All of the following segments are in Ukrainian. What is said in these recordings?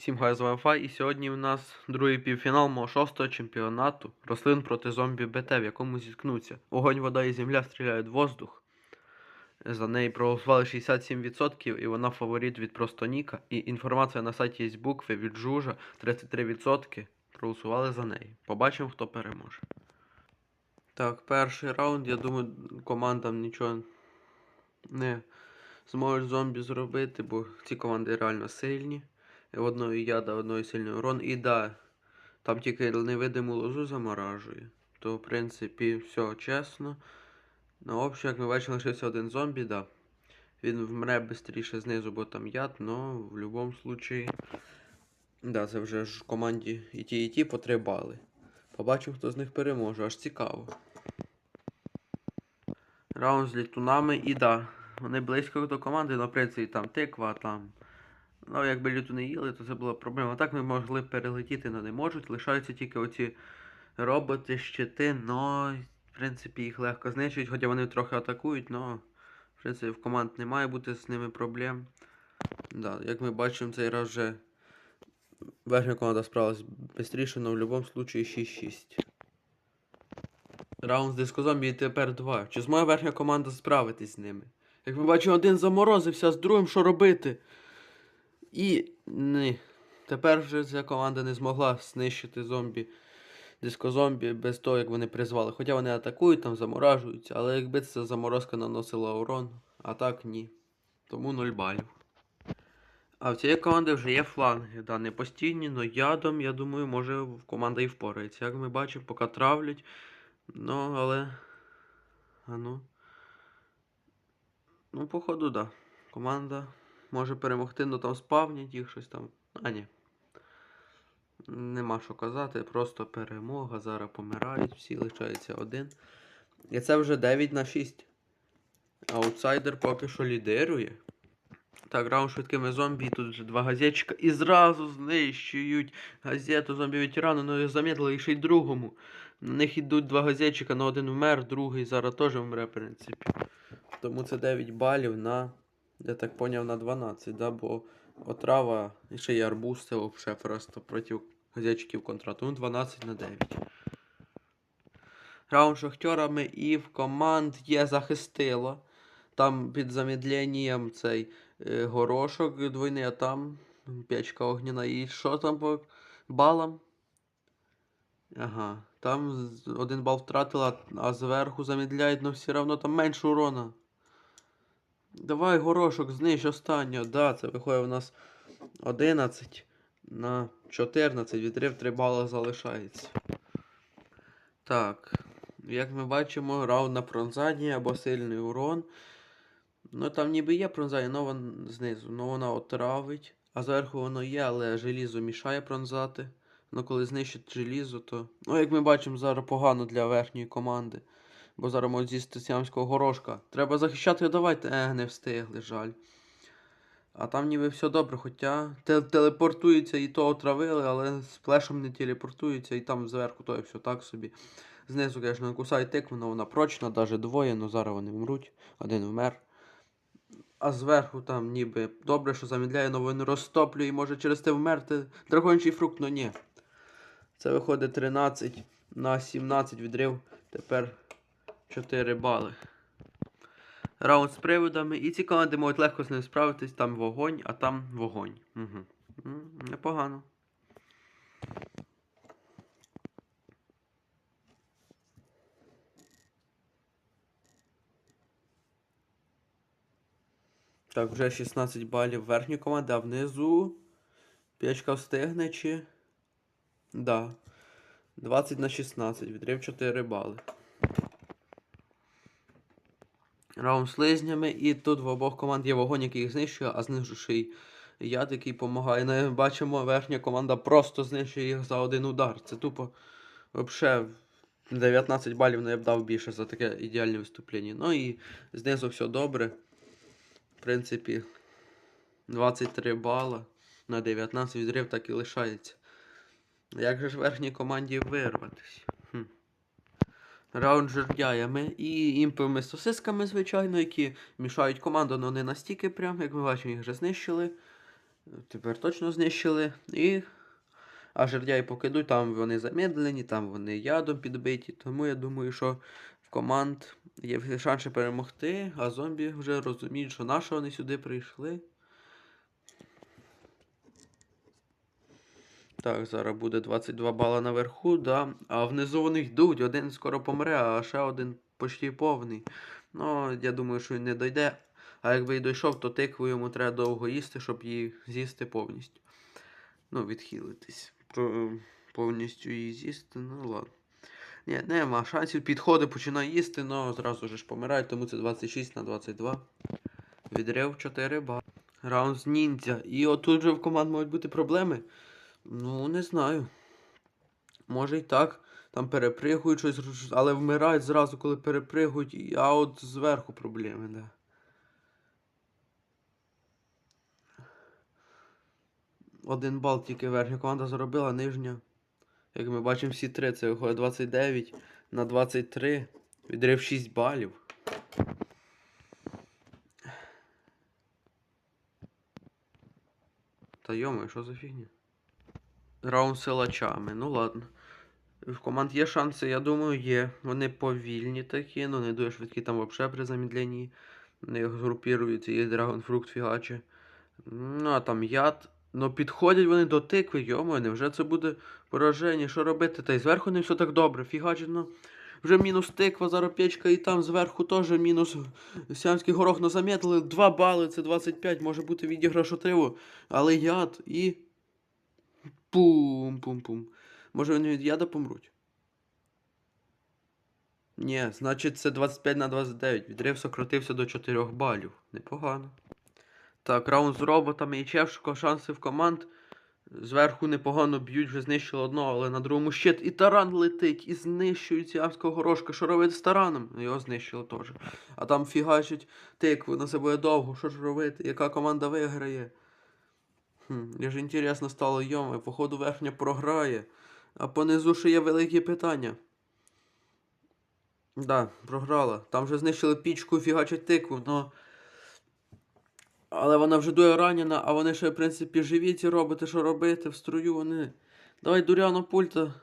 Всім хай з Wi-Fi і сьогодні в нас другий півфінал мого шостого чемпіонату рослин проти зомбі БТ, в якому зіткнуться. Огонь, вода і земля стріляють в воздух. За неї проголосували 67% і вона фаворит від Простоніка. І інформація на сайті є букви від Жужа 33% проголосували за неї. Побачимо, хто переможе. Так, перший раунд, я думаю, командам нічого не зможуть зомбі зробити, бо ці команди реально сильні. І одної яда, одної сильний урон. І да, там тільки невидиму лозу заморажує. То, в принципі, все чесно. В общем, як ми бачимо, лишився один зомбі, да. Він вмре швидше знизу, бо там яд, но в будь-якому случаї. Да, це вже ж команді і ті, і ті по 3 бали. Побачимо, хто з них переможе, аж цікаво. Раунд з літунами і да. Вони близько до команди, але в принципі там тиква, там. Ну, якби літуни їли, то це була проблема. Так ми могли перелетіти, але не можуть. Лишаються тільки оці роботи, щити, но в принципі їх легко знищить, хоча вони трохи атакують, но в принципі в команд не має бути з ними проблем. Да, як ми бачимо, цей раз вже верхня команда справилась швидше, але в будь-якому случаї 6-6. Раунд з дискозомбі і тепер 2. Чи зможе верхня команда справитись з ними? Як ми бачимо, один заморозився з другим, що робити? І ні. Тепер вже ця команда не змогла знищити зомбі, дискозомбі без того, як вони призвали. Хоча вони атакують, там заморажуються, але якби ця заморозка наносила урон, а так ні. Тому 0 балів. А в цієї команди вже є фланги. Да, не постійні, але ядом, я думаю, може команда і впорається. Як ми бачимо, поки травлять. Ну, але. А ну. Ну, походу, да. Команда може перемогти, ну там спавнять їх щось там. А ні. Нема що казати, просто перемога. Зараз помирають, всі лишається один. І це вже 9 на 6. Аутсайдер поки що лідирує. Так, раунд швидкими зомбі, тут вже два газетчика. І зразу знищують газету зомбі ветерану, ну і замітили ще й другому. На них йдуть два газетчика, на один вмер, другий зараз теж вмре, в принципі. Тому це 9 балів на, я так поняв, на 12, да? бо отрава і ще й арбуз, це взагалі просто проти газетчиків контрату. Ну, 12 на 9. Раунд шахтерами і в команд є захистило. Там під замедленням цей е, горошок двойний, а там печка огняна. І що там по балам? Ага, там один бал втратила, а зверху замедляють, але все одно там менше урона. Давай горошок, знищ останнього. Да, це виходить у нас 11 на 14, відрив 3 бали залишається. Так, як ми бачимо, раунд на пронзанні або сильний урон. Ну там ніби є пронзання, але вон знизу, але вона отравить. А зверху воно є, але желізо мішає пронзати. Ну коли знищить желізо, то. Ну, як ми бачимо, зараз погано для верхньої команди. Бо зараз можуть з'їсти сіамського горошка. Треба захищати, давайте. Ех, не встигли, жаль. А там ніби все добре, хоча те- телепортується і то отравили, але з плешем не телепортується, і там зверху то і все так собі. Знизу, звісно, кусає тикву, але вона прочна, навіть двоє, але зараз вони вмруть, один вмер. А зверху там ніби добре, що замідляє, але він розтоплює і може через те вмерти. Дракончий фрукт, ну ні. Це виходить 13 на 17 відрив. Тепер 4 бали. Раунд з приводами. І ці команди можуть легко з ним справитись. Там вогонь, а там вогонь. Угу. Непогано. Так, вже 16 балів верхньої команди, а внизу. Печка встигне чи. Да. 20 на 16, відрив 4 бали. Раунд з і тут в обох команд є вогонь, який їх знищує, а знизу ще й яд, який допомагає. Ну, бачимо, верхня команда просто знищує їх за один удар. Це тупо взагалі 19 балів не я б дав більше за таке ідеальне виступлення. Ну і знизу все добре. В принципі, 23 бала на 19 відрив так і лишається. Як же ж верхній команді вирватися? Раунд жердяями і імповими сосисками, звичайно, які мішають команду, але не настільки прям, як ми бачимо, їх вже знищили. Тепер точно знищили. І. А жердяї покидуть, там вони замедлені, там вони ядом підбиті. Тому я думаю, що в команд є шанси перемогти, а зомбі вже розуміють, що на що вони сюди прийшли. Так, зараз буде 22 бала наверху, да. А внизу вони йдуть, один скоро помре, а ще один почти повний. Ну, я думаю, що він не дойде. А якби і дійшов, то тикву йому треба довго їсти, щоб її з'їсти повністю. Ну, відхилитись. Про, повністю її з'їсти, ну ладно. Ні, нема шансів. Підходи починає їсти, але зразу ж помирають, тому це 26 на 22. Відрив 4 бали. Раунд з ніндзя. І отут же в команд можуть бути проблеми. Ну, не знаю. Може й так. Там перепригують щось, але вмирають зразу, коли перепригують, а от зверху проблеми, да. Один бал тільки верхня команда заробила, нижня. Як ми бачимо, всі три. Це виходить 29 на 23. Відрив 6 балів. Та йомо, що за фігня? Раунд силачами. Ну ладно. В команд є шанси, я думаю, є. Вони повільні такі, ну не дуже швидкі там взагалі при замедленні. Вони групіруються, є драгонфрукт фігаче. Ну, а там яд. Ну підходять вони до тикви, йомо, невже це буде пораження? Що робити? Та й зверху не все так добре. Фігаче, ну. Вже мінус тиква, зараз печка, і там зверху теж мінус сіамський горох ну, замітили. 2 бали, це 25, може бути відіграш отриву. Але яд і. Пум-пум-пум. Може вони від яда помруть? Ні, значить це 25 на 29. Відрив сократився до 4 балів. Непогано. Так, раунд з роботами і Чевшко, шанси в команд. Зверху непогано б'ють, вже знищили одного, але на другому щит. І таран летить, і знищують сіамського горошка. Що робити з тараном? Його знищили теж. А там фігачить тикву на себе довго. Що ж робити? Яка команда виграє? Хм, я ж інтересно стало, йоме, походу верхня програє. А понизу ще є великі питання. Да, програла. Там вже знищили пічку і фігачать тикву, но. Але вона вже дує ранена, а вони ще, в принципі, живі ці роботи, що робити, в струю вони. Давай дуряно пульта.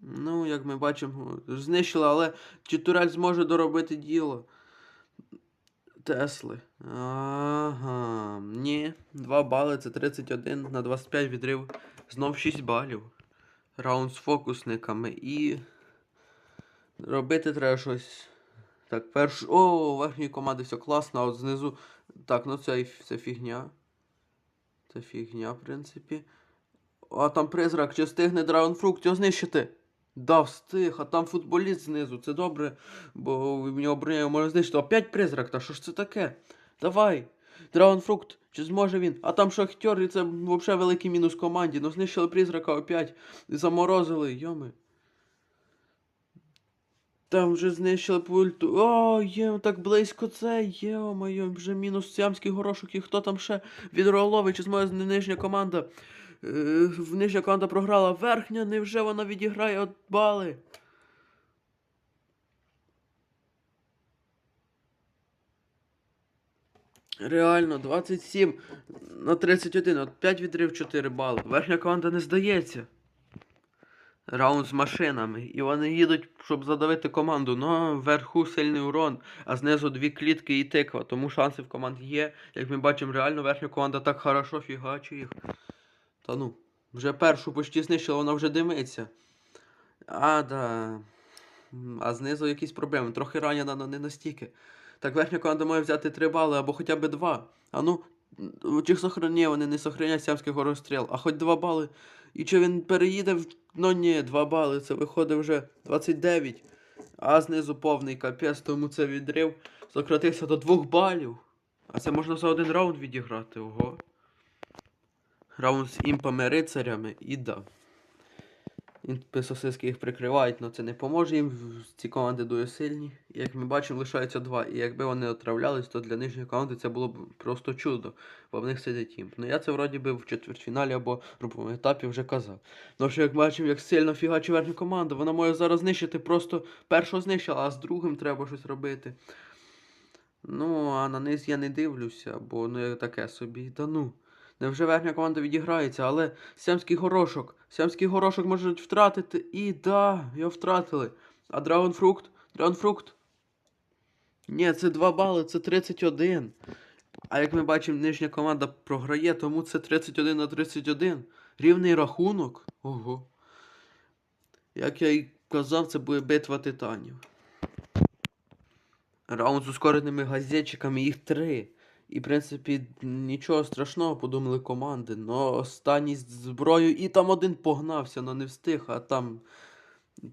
Ну, як ми бачимо, знищили, але чи турель зможе доробити діло? Тесли. Ага. Ні. 2 бали, це 31 на 25 відрив. Знов 6 балів. Раунд з фокусниками і. Робити треба щось. Так, перш. О, у команди все класно, а от знизу. Так, ну це, це фігня. Це фігня, в принципі. А там призрак, чи встигне Драгонфрукт його знищити? Да, встиг, а там футболіст знизу. Це добре, бо в нього броня може знищити. Опять призрак, та що ж це таке? Давай. Драгонфрукт, чи зможе він? А там шахтер, і це взагалі великий мінус команді. Ну знищили призрака опять. Заморозили, йоми. Там вже знищили пульту. О, є так близько це. Йо-моє, вже мінус сямський горошок. І хто там ще відроловий, чи зможе нижня команда? Е, нижня команда програла. Верхня, невже вона відіграє от бали? Реально, 27 на 31, от 5 відрив 4 бали. Верхня команда не здається. Раунд з машинами. І вони їдуть, щоб задавити команду. Ну, вверху сильний урон, а знизу дві клітки і тиква. Тому шанси в команд є. Як ми бачимо, реально верхня команда так хорошо фігачить їх. Та ну, вже першу почти знищила, вона вже димиться. А, да. А знизу якісь проблеми. Трохи ранена, але не настільки. Так верхня команда має взяти 3 бали або хоча б 2. А ну, чи сохрані, вони не сохранять сямський горостріл, а хоч 2 бали. І чи він переїде в. Ну ні, 2 бали, це виходить вже 29. А знизу повний капець, тому це відрив. Сократився до 2 балів. А це можна за один раунд відіграти, ого. Раунд з імпами рицарями і да. Імпи сосиски їх прикривають, але це не поможе їм. Ці команди дуже сильні. Як ми бачимо, лишається два. І якби вони отравлялись, то для нижньої команди це було б просто чудо, бо в них сидить імп. Ну я це вроді би в четвертьфіналі або груповому етапі вже казав. Ну що як бачимо, як сильно фігачить верхня команда, вона може зараз знищити просто першого знищила, а з другим треба щось робити. Ну, а на низ я не дивлюся, бо ну я таке собі. Та ну. Невже верхня команда відіграється, але сямський горошок. Сямський горошок можуть втратити. І да, його втратили. А Драгонфрукт? Драгонфрукт? Ні, це 2 бали, це 31. А як ми бачимо, нижня команда програє, тому це 31 на 31. Рівний рахунок. Ого. Як я і казав, це буде битва титанів. Раунд з ускореними газетчиками, їх три. І, в принципі, нічого страшного, подумали команди. Но останній з зброєю, і там один погнався, но не встиг, а там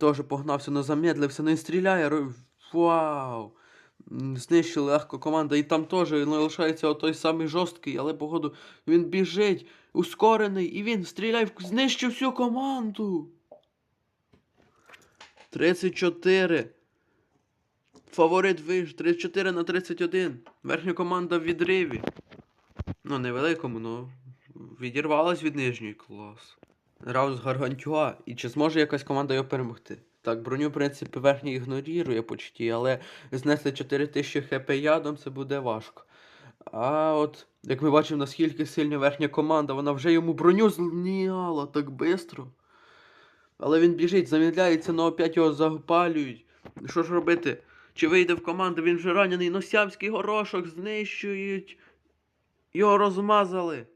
теж погнався, но замедлився, і стріляє. Вау! Знищили легко команда, і там теж лишається той самий жорсткий, але походу він біжить, ускорений, і він стріляє, знищив всю команду. 34. Фаворит виж 34 на 31. Верхня команда в відриві. Ну, невеликому, ну. Відірвалась від нижньої клас. З Гаргантюа. І чи зможе якась команда його перемогти? Так, броню, в принципі, верхній ігнорує почті, але знести 4000 хп ядом це буде важко. А от, як ми бачимо, наскільки сильна верхня команда, вона вже йому броню зняла так бистро. Але він біжить, замідляється, но опять його запалюють. Що ж робити? Чи вийде в команду, він вже ранений, носявський горошок знищують. Його розмазали.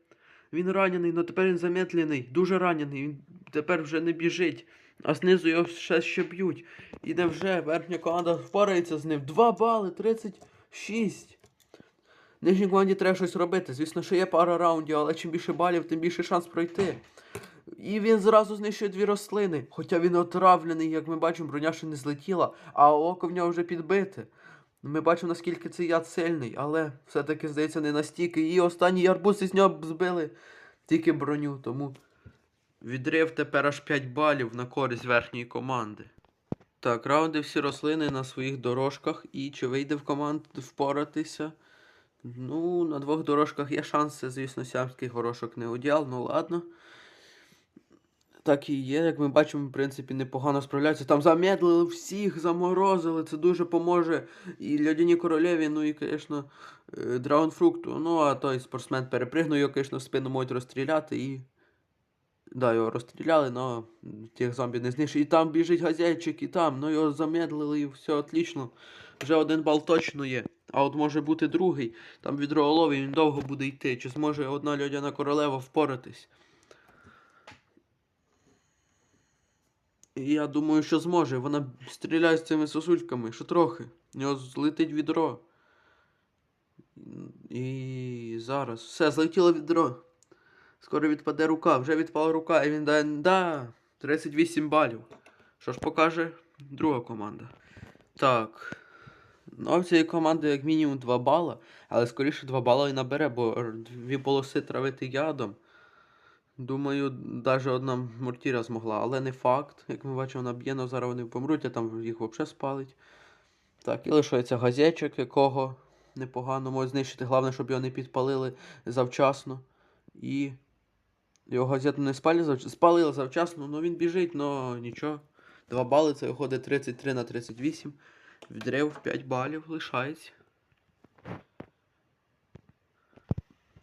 Він ранений, але тепер він замедлений, дуже ранений. Він тепер вже не біжить. А знизу його ще ще б'ють. І де вже верхня команда впорається з ним. 2 бали, 36. Нижній команді треба щось робити. Звісно, що є пара раундів, але чим більше балів, тим більше шанс пройти. І він зразу знищує дві рослини. Хоча він отравлений, як ми бачимо, броня ще не злетіла, а око в нього вже підбите. Ми бачимо, наскільки цей яд сильний, але все-таки, здається, не настільки. І останній арбуз із нього збили тільки броню, тому відрив тепер аж 5 балів на користь верхньої команди. Так, раунди всі рослини на своїх дорожках. І чи вийде в команд впоратися? Ну, на двох дорожках є шанси, звісно, сямський горошок не одіял, ну ладно. Так і є, як ми бачимо, в принципі, непогано справляються. Там замедлили всіх, заморозили, це дуже поможе. І Льодяні королеві, ну і, звісно, Драунфрукту. Ну, а той спортсмен перепригнув, його, звісно, в спину можуть розстріляти і. Да, його розстріляли, але тих зомбі не знищили. І там біжить газельчик, і там, ну його замедлили, і все отлично. Вже один бал точно є. А от може бути другий. Там відроголовий, він довго буде йти. Чи зможе одна льодяна королева впоратись? Я думаю, що зможе. Вона стріляє з цими сосульками, що трохи. В нього злетить відро. І зараз. Все, злетіло відро. Скоро відпаде рука. Вже відпала рука, і він дає. Да, 38 балів. Що ж покаже друга команда. Так. Ну, в цієї команди як мінімум 2 бала, але скоріше 2 бала і набере, бо дві полоси травити ядом. Думаю, навіть одна мортіра змогла, але не факт. Як ми бачимо, вона б'є, но зараз вони помруть, а там їх взагалі спалить. Так, і лишається газячок, якого непогано можуть знищити. Головне, щоб його не підпалили завчасно. І його газету не спалили завчасно. Спалили завчасно, ну він біжить, но нічого. 2 бали, це виходить 33 на 38. Відрив 5 балів лишається.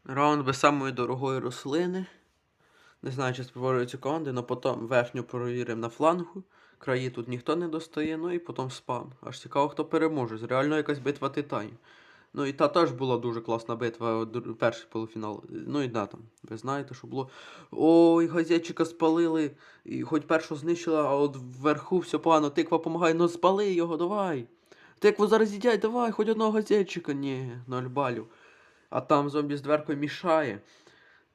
Раунд без самої дорогої рослини. Не знаю, чи ці команди, але потім верхню перевіримо на флангу. Краї тут ніхто не достає, ну і потім спам. Аж цікаво, хто переможе. Реально якась битва титанів. Ну і та теж була дуже класна битва, перший полуфінал. Ну і да, там, ви знаєте, що було. Ой, газетчика спалили, і хоч першу знищила, а от вверху все погано. Тиква допомагає, ну спали його, давай. Тикву зараз їдять, давай, хоч одного газетчика. Ні, ноль балів. А там зомбі з дверкою мішає.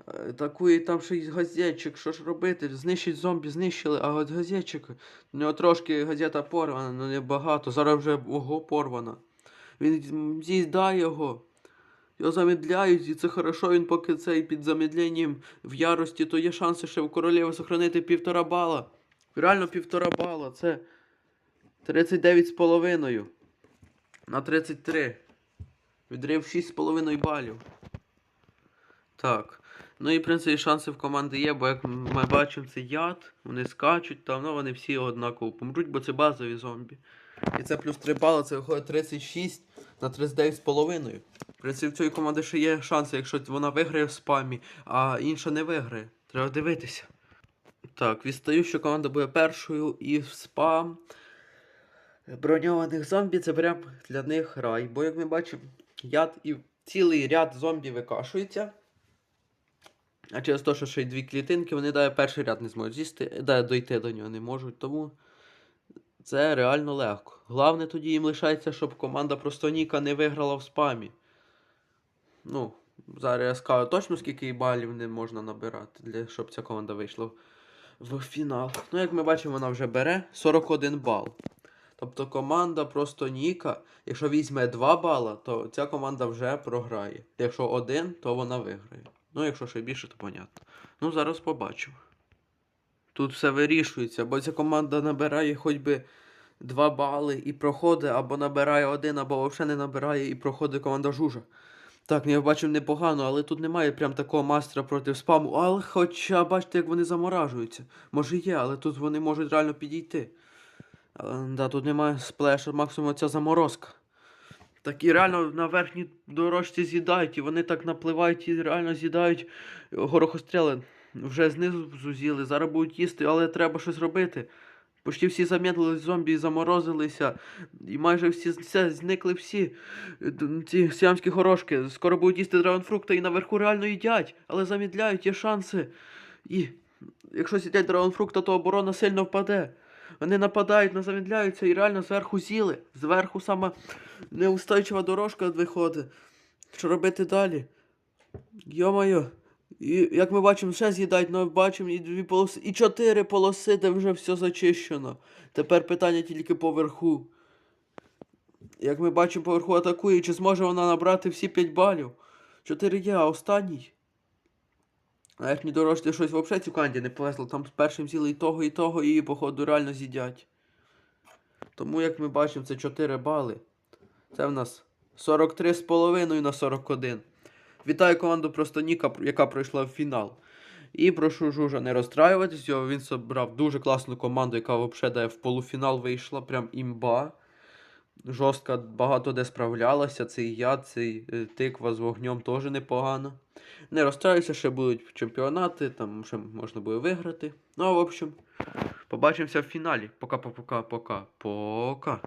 Е, Такої там й газетчик, що ж робити? Знищить зомбі, знищили, а от газетчик. У нього трошки газета порвана, але не багато. Зараз вже ого порвана. Він з'їдає його. Його замедляють, і це хорошо, він поки цей під замедленням в ярості, то є шанси ще в королеви сохранити півтора бала. Реально півтора бала. Це 39 з половиною. На 33. Відрив 6,5 балів. Так. Ну і в принципі шанси в команди є, бо як ми бачимо, це яд, вони скачуть, там, ну вони всі однаково помруть, бо це базові зомбі. І це плюс 3 бали, це виходить 36 на 39,5. В принципі, в цієї команди ще є шанси, якщо вона виграє в спамі, а інша не виграє. Треба дивитися. Так, відстаю, що команда буде першою і в спам. Броньованих зомбі це прям для них рай. Бо як ми бачимо, яд і цілий ряд зомбі викашується. А через те, що ще й дві клітинки, вони дає перший ряд не зможуть з'їсти, дає дойти до нього не можуть, тому це реально легко. Головне тоді їм лишається, щоб команда просто Ніка не виграла в спамі. Ну, зараз я скажу точно, скільки балів не можна набирати, для, щоб ця команда вийшла в фінал. Ну, як ми бачимо, вона вже бере 41 бал. Тобто команда просто Ніка, якщо візьме 2 бала, то ця команда вже програє. Якщо один, то вона виграє. Ну, якщо ще більше, то понятно. Ну, зараз побачимо. Тут все вирішується, бо ця команда набирає хоч би 2 бали і проходить, або набирає один, або взагалі не набирає і проходить команда Жужа. Так, я бачив непогано, але тут немає прям такого мастера проти спаму. Але хоча бачите, як вони заморажуються. Може є, але тут вони можуть реально підійти. Але, да, тут немає сплеша, максимум ця заморозка. Так і реально на верхній дорожці з'їдають, і вони так напливають і реально з'їдають горохостріли. Вже знизу зузіли, зараз будуть їсти, але треба щось робити. Почти всі замедлили зомбі, заморозилися, і майже всі все, зникли всі. Ці сіамські горошки. Скоро будуть їсти драгонфрукти і наверху реально їдять, але замідляють, є шанси. І якщо сидять драгонфрукта, то оборона сильно впаде. Вони нападають, не замідляються і реально зверху з'їли. Зверху сама неустойчива дорожка виходить. Що робити далі? Йо-моє. Як ми бачимо, ще з'їдають, але бачимо і дві полоси, і чотири полоси, де вже все зачищено. Тепер питання тільки поверху. Як ми бачимо, поверху атакує, чи зможе вона набрати всі 5 балів? 4 є, а останній. А як мені дорожче щось взагалі цю канді не повезло, там з першим з'їли і того, і того, і походу реально з'їдять. Тому, як ми бачимо, це 4 бали. Це в нас 43,5 на 41. Вітаю команду просто Ніка, яка пройшла в фінал. І прошу Жужа не розстраюватись, він зібрав дуже класну команду, яка взагалі в полуфінал вийшла, прям імба. Жорстко багато де справлялася. Цей яд, цей е, тиква з вогнем теж непогано. Не розстраюся, ще будуть чемпіонати, там ще можна буде виграти. Ну, а в общем, побачимося в фіналі. Пока-пока-пока. Пока.